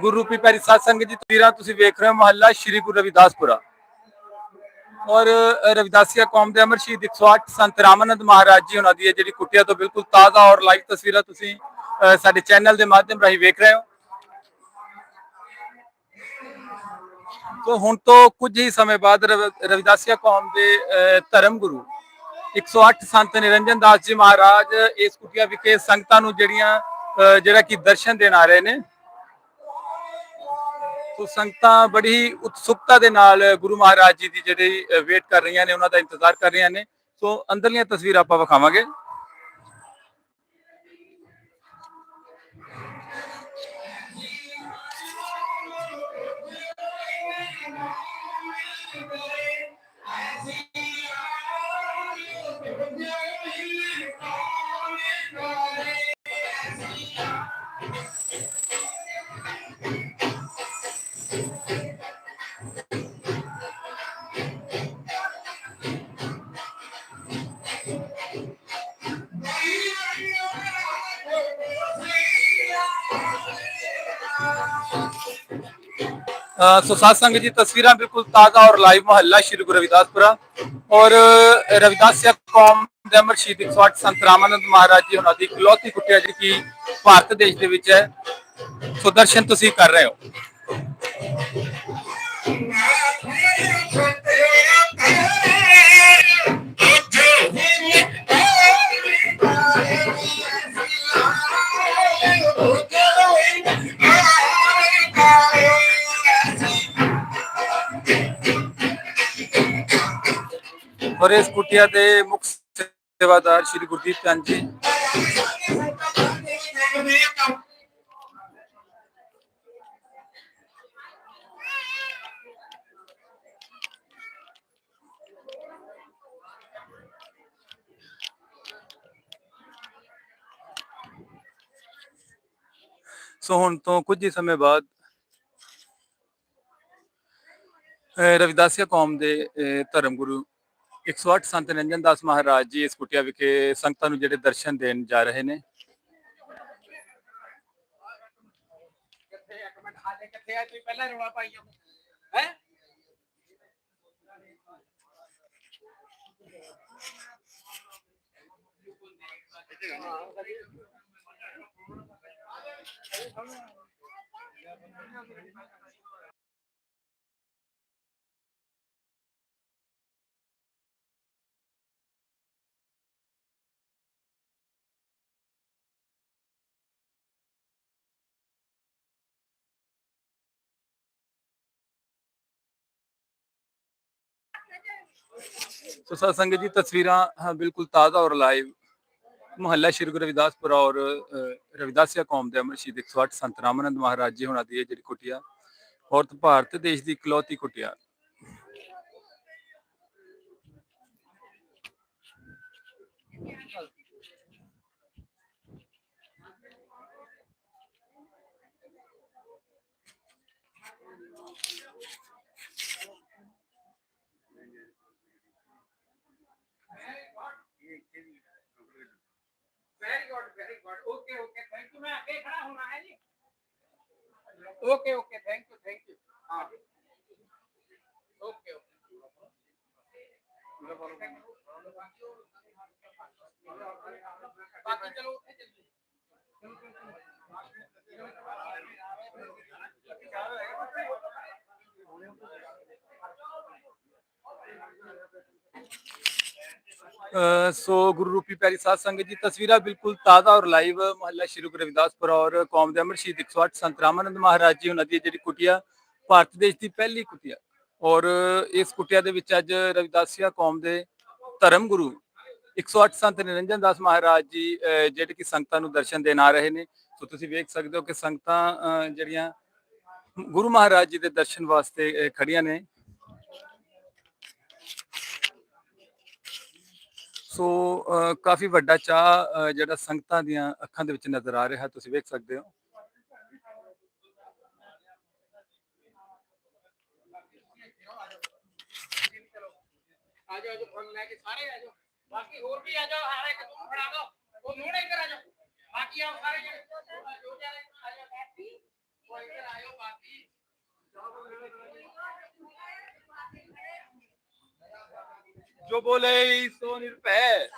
ਗੁਰੂ ਰੂਪੀ ਪਿਆਰੀ ਸਾਧ ਸੰਗਤ ਜੀ ਤਸਵੀਰਾਂ ਤੁਸੀਂ ਵੇਖ ਰਹੇ ਹੋ ਮਹੱਲਾ ਸ਼੍ਰੀ ਗੁਰੂ ਰਵਿਦਾਸਪੁਰਾ। ਔਰ ਰਵਿਦਾਸੀਆ ਕੌਮ ਦੇ ਅਮਰ ਸ਼ਹੀਦ 108 ਸੰਤ ਰਾਮਾਨੰਦ ਮਹਾਰਾਜ ਜੀ ਉਹਨਾਂ ਦੀ ਇਹ ਜਿਹੜੀ ਕੁਟਿਆ ਤੋਂ ਬਿਲਕੁਲ ਤਾਜ਼ਾ ਔਰ ਲਾਈਵ ਤਸਵੀਰਾਂ ਤੁਸੀਂ ਅ, ਸਾਡੇ ਚੈਨਲ ਦੇ ਮਾਧਿਅਮ ਰਾਹੀਂ ਵੇਖ ਰਹੇ ਹੋ। ਤੋ ਹੁਣ ਤੋਂ ਕੁਝ ਹੀ ਸਮੇਂ ਬਾਅਦ ਰਵ- ਰਵਿਦਾਸੀਆ ਕੌਮ ਦੇ ਅ, ਧਰਮ ਗੁਰੂ 108 ਸੰਤ ਨਿਰੰਜਨ ਦਾਸ ਜੀ ਮਹਾਰਾਜ ਇਸ ਕੁਟਿਆ ਵਿਖੇ ਸੰਗਤਾਂ ਨੂੰ ਜਿਹੜੀਆਂ ਜਿਹੜਾ ਕਿ ਦਰਸ਼ਨ ਦੇਣ ਆ ਰਹੇ ਨੇ। ਸੋ ਸੰਗਤਾਂ ਬੜੀ ਹੀ ਉਤਸੁਕਤਾ ਦੇ ਨਾਲ ਗੁਰੂ ਮਹਾਰਾਜ ਜੀ ਦੀ ਜਿਹੜੀ ਵੇਟ ਕਰ ਰਹੀਆਂ ਨੇ, ਉਹਨਾਂ ਦਾ ਇੰਤਜ਼ਾਰ ਕਰ ਰਹੀਆਂ ਨੇ। ਸੋ ਅੰਦਰਲੀਆਂ ਤਸਵੀਰਾਂ ਆਪਾਂ ਵਿਖਾਵਾਂਗੇ। ਅ, ਸੋ ਸਾਧ ਸੰਗਤ ਜੀ ਤਸਵੀਰਾਂ ਬਿਲਕੁਲ ਤਾਜ਼ਾ ਔਰ ਲਾਈਵ ਮੁਹੱਲਾ ਸ਼੍ਰੀ ਗੁਰੂ ਰਵਿਦਾਸਪੁਰਾ ਔਰ ਰਵਿਦਾਸ ਰਵਿਦਾਸੀਆ ਕੌਮ ਦੇ ਅਮਰ ਸ਼ਹੀਦ 108 ਸੰਤ ਰਾਮਾਨੰਦ ਮਹਾਰਾਜ ਜੀ ਉਹਨਾਂ ਦੀ ਇਕਲੌਤੀ ਕੁੱਟਿਆ ਜਿਹੜੀ ਕਿ ਭਾਰਤ ਦੇਸ਼ ਦੇ ਵਿੱਚ ਹੈ। ਸੋ ਦਰਸ਼ਨ ਤੁਸੀਂ ਕਰ ਰਹੇ ਹੋ। ਔਰ ਇਸ ਕੁਟਿਆ ਦੇ ਮੁੱਖ ਸੇਵਾਦਾਰ ਸ਼੍ਰੀ ਗੁਰਦੀਪ ਚੰਦ ਜੀ ਸੋ ਹੁਣ ਤੋਂ ਕੁਝ ਹੀ ਸਮੇਂ ਬਾਅਦ ਅਹ ਰਵਿਦਾਸੀਆ ਕੌਮ ਦੇ ਅਹ ਧਰਮ ਗੁਰੂ 108 ਸੰਤ ਨਿਰੰਜਨ ਦਾਸ ਮਹਾਰਾਜ ਜੀ ਇਸ ਕੁਟਿਆ ਵਿਖੇ ਸੰਗਤਾਂ ਨੂੰ ਜਿਹੜੇ ਦਰਸ਼ਨ ਦੇਣ ਜਾ ਰਹੇ ਨੇ। ਸੋ ਸਾਧ ਸੰਗਤ ਜੀ ਤਸਵੀਰਾਂ ਹਾਂ, ਬਿਲਕੁਲ ਤਾਜ਼ਾ ਔਰ ਲਾਈਵ ਮੁਹੱਲਾ ਸ਼੍ਰੀ ਗੁਰੂ ਰਵਿਦਾਸਪੁਰਾ ਔਰ ਅਹ, ਰਵਿਦਾਸੀਆ ਕੌਮ ਦੇ ਅਮਰ ਸ਼ਹੀਦ 108 ਸੰਤ ਰਾਮਾਨੰਦ ਮਹਾਰਾਜ ਜੀ ਹੁਣਾਂ ਦੀ ਇਹ ਜਿਹੜੀ ਕੁਟਿਆ ਔਰ ਭਾਰਤ ਦੇਸ਼ ਦੀ ਇਕਲੌਤੀ ਕੁਟਿਆ very good okay okay thank you ਮੈਂ ਅੱਗੇ ਖੜਾ ਹੋਣਾ ਹੈ ਜੀ okay okay thank you thank you ਹਾਂ ਓਕੇ ਓਕੇ ਬਾਕੀ ਚਲੋ ਸੋ ਗੁਰੂ ਰੂਪੀ ਪਿਆਰੀ ਸਾਧ ਸੰਗਤ ਜੀ ਤਸਵੀਰਾਂ ਬਿਲਕੁਲ ਤਾਜ਼ਾ ਔਰ ਲਾਈਵ ਮੁਹੱਲਾ ਸ਼੍ਰੀ ਗੁਰੂ ਰਵਿਦਾਸਪੁਰ ਔਰ ਕੌਮ ਦੇ ਅਮਰ ਸ਼ਹੀਦ 108 ਸੰਤ ਰਾਮਾਨੰਦ ਮਹਾਰਾਜ ਜੀ ਉਹਨਾਂ ਦੀ ਜਿਹੜੀ ਕੁਟਿਆ ਭਾਰਤ ਦੇਸ਼ ਦੀ ਪਹਿਲੀ ਕੁਟਿਆ। ਔਰ ਇਸ ਕੁਟਿਆ ਦੇ ਵਿੱਚ ਅੱਜ ਰਵਿਦਾਸੀਆ ਕੌਮ ਦੇ ਧਰਮ ਗੁਰੂ 108 ਸੰਤ ਨਿਰੰਜਨ ਦਾਸ ਮਹਾਰਾਜ ਜੀ ਅ, ਜਿਹੜੇ ਕਿ ਸੰਗਤਾਂ ਨੂੰ ਦਰਸ਼ਨ ਦੇਣ ਆ ਰਹੇ ਨੇ। ਸੋ ਤੁਸੀਂ ਵੇਖ ਸਕਦੇ ਹੋ ਕਿ ਸੰਗਤਾਂ ਅ, ਜਿਹੜੀਆਂ ਗੁਰੂ ਮਹਾਰਾਜ ਜੀ ਦੇ ਦਰਸ਼ਨ ਵਾਸਤੇ ਖੜੀਆਂ ਨੇ। ਸੋ ਅ, ਕਾਫੀ ਵੱਡਾ ਚਾਹ ਅ, ਜਿਹੜਾ ਸੰਗਤਾਂ ਦੀਆਂ ਅੱਖਾਂ ਦੇ ਵਿੱਚ ਨਜ਼ਰ ਆ ਰਿਹਾ ਤੁਸੀਂ ਵੇਖ ਸਕਦੇ ਹੋ। ਆ ਜਾਓ ਆ ਜਾਓ ਫੋਨ ਲੈ ਕੇ ਸਾਰੇ ਆ ਜਾਓ ਬਾਕੀ ਹੋਰ ਵੀ ਆ ਜਾਓ ਹਰ ਇੱਕ ਨੂੰ ਫੜਾ ਦਿਓ। ਉਹ ਨੂਣ ਇੱਧਰ ਆ ਜਾਓ ਬਾਕੀ ਆਓ ਸਾਰੇ ਜਣੇ। जो बोले सो निर्भय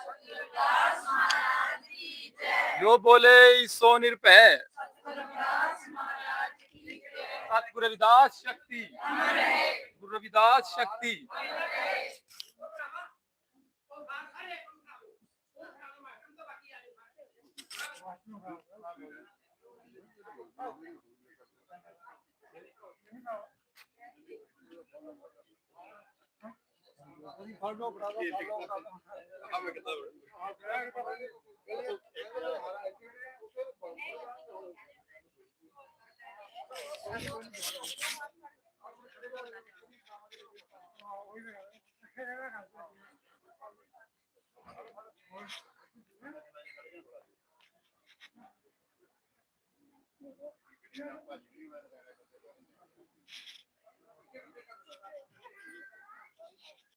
जो बोले सो निर्भय गुरु रविदास शक्ति गुरु रविदास शक्ति Thank you. ਤੁਸੀਂ ਫੜ ਲਓ ਫੜਾ ਲਓ ਫੜ ਲਓ ਫੜਾ ਲਓ ਹਾਂ ਮੈਂ ਕਿਤਾ ਹਾਂ ਗ੍ਰੈਂਡ ਪਰ